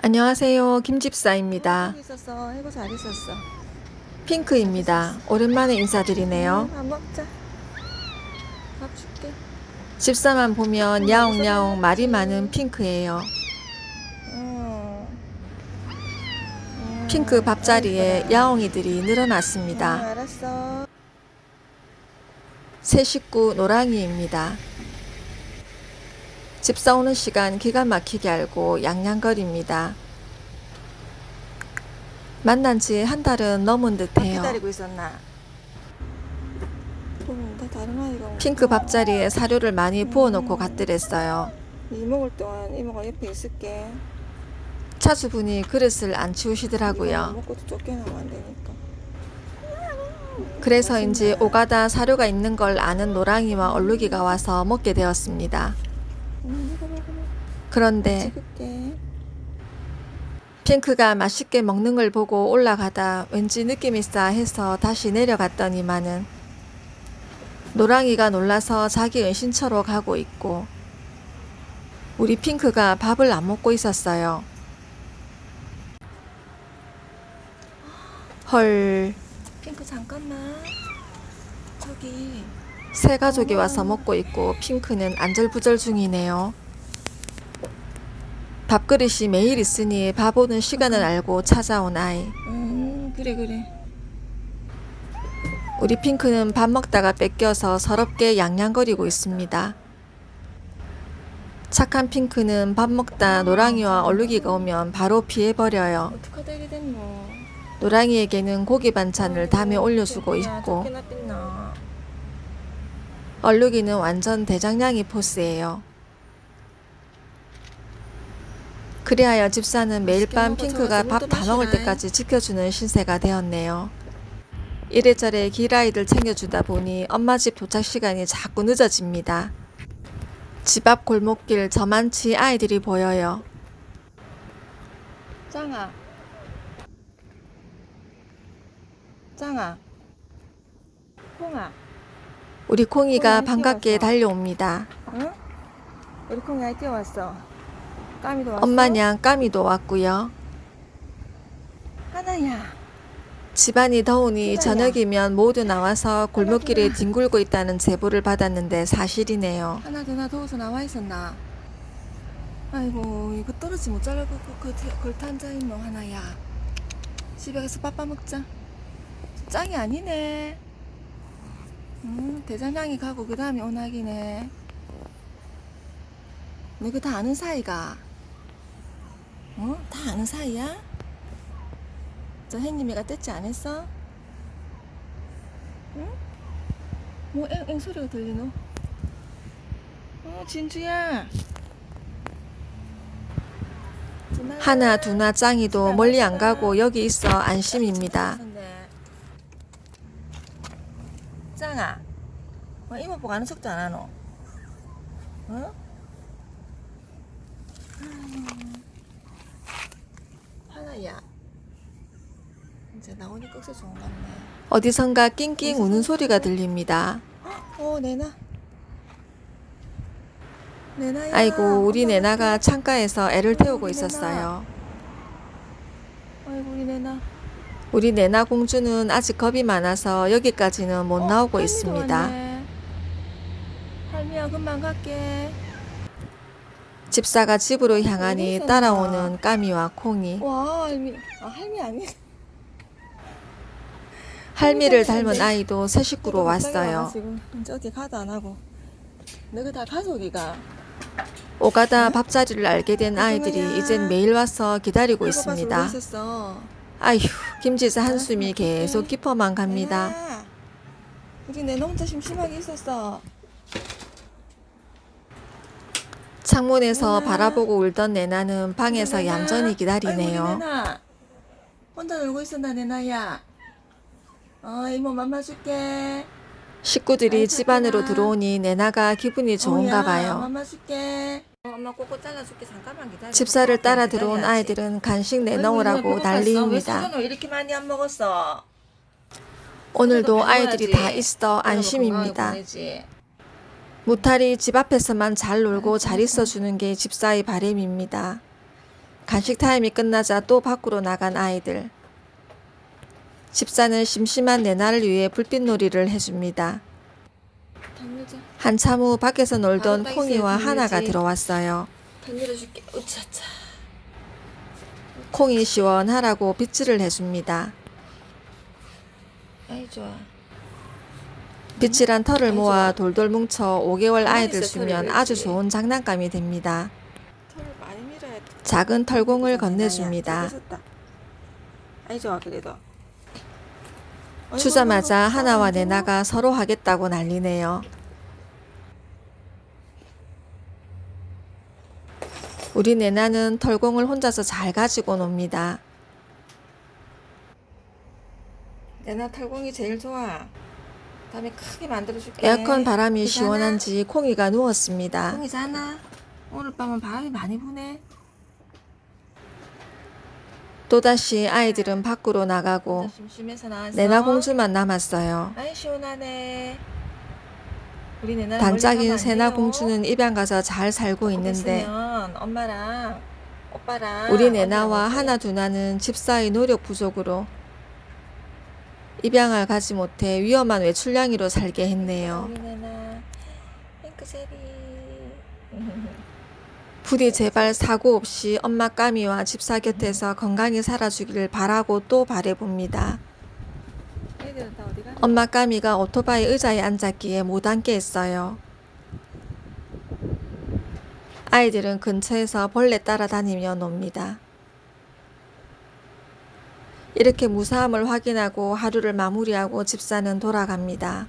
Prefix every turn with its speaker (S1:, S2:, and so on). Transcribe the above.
S1: 안녕하세요. 김집사입니다.
S2: 하고 있었어. 해고 잘 있었어.
S1: 핑크입니다. 오랜만에 인사드리네요.
S2: 응, 밥 먹자. 밥 줄게.
S1: 집사만 보면 야옹야옹 말이 많은 핑크예요.
S2: 응. 응.
S1: 핑크 밥자리에. 야옹이들이
S2: 응,
S1: 늘어났습니다.
S2: 알았어.
S1: 새 식구 노랑이입니다. 집사 오는 시간 기가 막히게 알고 양양거립니다. 만난 지 한 달은 넘은 듯해요.
S2: 기다리고 있었나? 보는데 다른 아이가
S1: 핑크 밥자리에 사료를 많이 부어놓고 갔더랬어요.
S2: 이 먹을 동안 이모가 옆에 있을게.
S1: 차주분이 그릇을 안 치우시더라고요.
S2: 먹고도 쫓겨나면 안 되니까.
S1: 그래서인지 오가다 사료가 있는 걸 아는 노랑이와 얼룩이가 와서 먹게 되었습니다. 그런데. 핑크가 맛있게 먹는 걸 보고 올라가다 왠지 느낌이 싸 해서 다시 내려갔더니만은 노랑이가 놀라서 자기 은신처로 가고 있고 우리 핑크가 밥을 안 먹고 있었어요. 헐,
S2: 핑크 잠깐만. 저기.
S1: 새 가족이 와서 먹고 있고 핑크는 안절부절 중이네요. 밥그릇이 매일 있으니 밥 오는 시간을 알고 찾아온 아이.
S2: 음, 그래 그래.
S1: 우리 핑크는 밥 먹다가 뺏겨서 서럽게 양양거리고 있습니다. 착한 핑크는 밥 먹다 노랑이와 얼룩이가 오면 바로 피해버려요.
S2: 어떡하다 이게 됐노?
S1: 노랑이에게는 고기 반찬을 담에 올려주고 있고. 얼룩이는 완전 대장량이 포스예요. 그리하여 집사는 매일 밤. 핑크가 밥좀다 먹을. 때까지 지켜주는 신세가 되었네요. 이래저래 길아이들 챙겨주다 보니 엄마 집 도착 시간이 자꾸 늦어집니다. 집 앞 골목길 저만치 아이들이 보여요.
S2: 짱아. 짱아. 콩아.
S1: 우리 콩이가
S2: 콩이
S1: 반갑게. 달려옵니다.
S2: 응? 우리 콩이 아이 뛰어왔어. 까미도 왔어.
S1: 엄마냥 까미도 왔고요.
S2: 하나야.
S1: 집안이 더우니. 저녁이면 모두 나와서 골목길에 뒹굴고 있다는 제보를 받았는데 사실이네요.
S2: 하나 누나 더워서 나와 있었나? 아이고 이거 떨어지 못 잘라고 그, 그 걸터 앉아 있노 하나야. 집에 가서 빠빠 먹자. 짱이 아니네. 음 대장량이 가고 그 다음에 오나기네. 너 이거 다 아는 사이가? 어? 다 아는 사이야? 저 햇님이가 뗐지 안 했어? 응? 뭐 앵, 앵 소리가 들리노? 어 진주야.
S1: 하나, 두나, 짱이도 멀리 안 가고 여기 있어 안심입니다.
S2: 짱아, 어, 이모 보고 아는 척도 안 하노? 어? 아유, 하나야. 이제 나오니 꺽쇠 좋은 것 같네.
S1: 어디선가 낑낑 우는 소리가 들립니다.
S2: 어, 내나. 내나야.
S1: 아이고, 우리 내나가. 창가에서 애를 태우고
S2: 우리
S1: 있었어요.
S2: 아이고, 우리 내나.
S1: 우리 내나 공주는 아직 겁이 많아서 여기까지는 못
S2: 어,
S1: 나오고 있습니다.
S2: 할미야, 금방 갈게.
S1: 집사가 집으로 향하니? 따라오는 까미와 콩이
S2: 와, 할미. 아, 할미 아니.
S1: 할미를
S2: 할미
S1: 닮은. 아이도 새 식구로 왔어요.
S2: 지금 어디 가도 안 하고. 너가 다 가족이가.
S1: 오가다 밥자리를 알게 된
S2: 이거야.
S1: 아이들이 이젠 매일 와서 기다리고 있습니다. 아휴, 김지사 한숨이 계속 깊어만 갑니다.
S2: 우리 내나 혼자 심심하게 있었어.
S1: 창문에서
S2: 내나.
S1: 바라보고 울던 내나는 방에서
S2: 내나.
S1: 얌전히 기다리네요.
S2: 내나. 혼자 놀고 있었나 내나야. 어 이모 맘마 줄게.
S1: 식구들이
S2: 아이,
S1: 집 안으로. 들어오니 내나가 기분이 좋은가 봐요.
S2: 맘마 줄게. 어, 엄마 꼬꼬 잘라줄게 잠깐만 기다려.
S1: 집사를 따라
S2: 기다려야지.
S1: 들어온 아이들은 간식 내놓으라고?
S2: 왜
S1: 난리입니다.
S2: 왜 이렇게 많이 안 먹었어?
S1: 오늘도 아이들이. 다 있어 안심입니다. 무탈이 집 앞에서만 잘 놀고 잘 있어주는 게 집사의 바람입니다. 간식 타임이 끝나자 또 밖으로 나간 아이들. 집사는 심심한 내 나를 위해 불빛놀이를 해줍니다. 한참 후 밖에서 놀던 콩이와. 하나가 들어왔어요. 콩이 시원하라고 빗질을 해줍니다.
S2: 아이 좋아.
S1: 빗질한 털을
S2: 아이,
S1: 모아
S2: 좋아.
S1: 돌돌 뭉쳐 5개월
S2: 가만히
S1: 아이들 주면
S2: 왜
S1: 아주
S2: 이렇게.
S1: 좋은 장난감이 됩니다. 작은 털공을
S2: 잘
S1: 건네줍니다. 주자마자
S2: 어이구,
S1: 하나와. 내나가 서로 하겠다고 난리네요. 우리 내나는 털공을 혼자서 잘 가지고 놉니다.
S2: 내나 털공이 제일 좋아. 다음에 크게 만들어줄게.
S1: 에어컨 바람이
S2: 괜찮아?
S1: 시원한지 콩이가 누웠습니다.
S2: 콩이 자나? 오늘 밤은 바람이 많이 부네.
S1: 또다시 아이들은 밖으로 나가고
S2: 심심해서 나왔어.
S1: 내나 공주만 남았어요.
S2: 아이 시원하네. 우리 내나 안
S1: 세나. 공주는 입양 가서 잘 살고 있는데
S2: 엄마랑 오빠랑
S1: 우리 내나와 하나 두나는 집사의 노력 부족으로 입양을 가지 못해 위험한 외출냥이로 살게 했네요. 부디 제발 사고 없이 엄마 까미와 집사 곁에서 건강히 살아주기를 바라고 또 바래봅니다. 엄마 까미가 오토바이 의자에 앉았기에 못 앉게 했어요. 아이들은 근처에서 벌레 따라다니며 놉니다. 이렇게 무사함을 확인하고 하루를 마무리하고 집사는 돌아갑니다.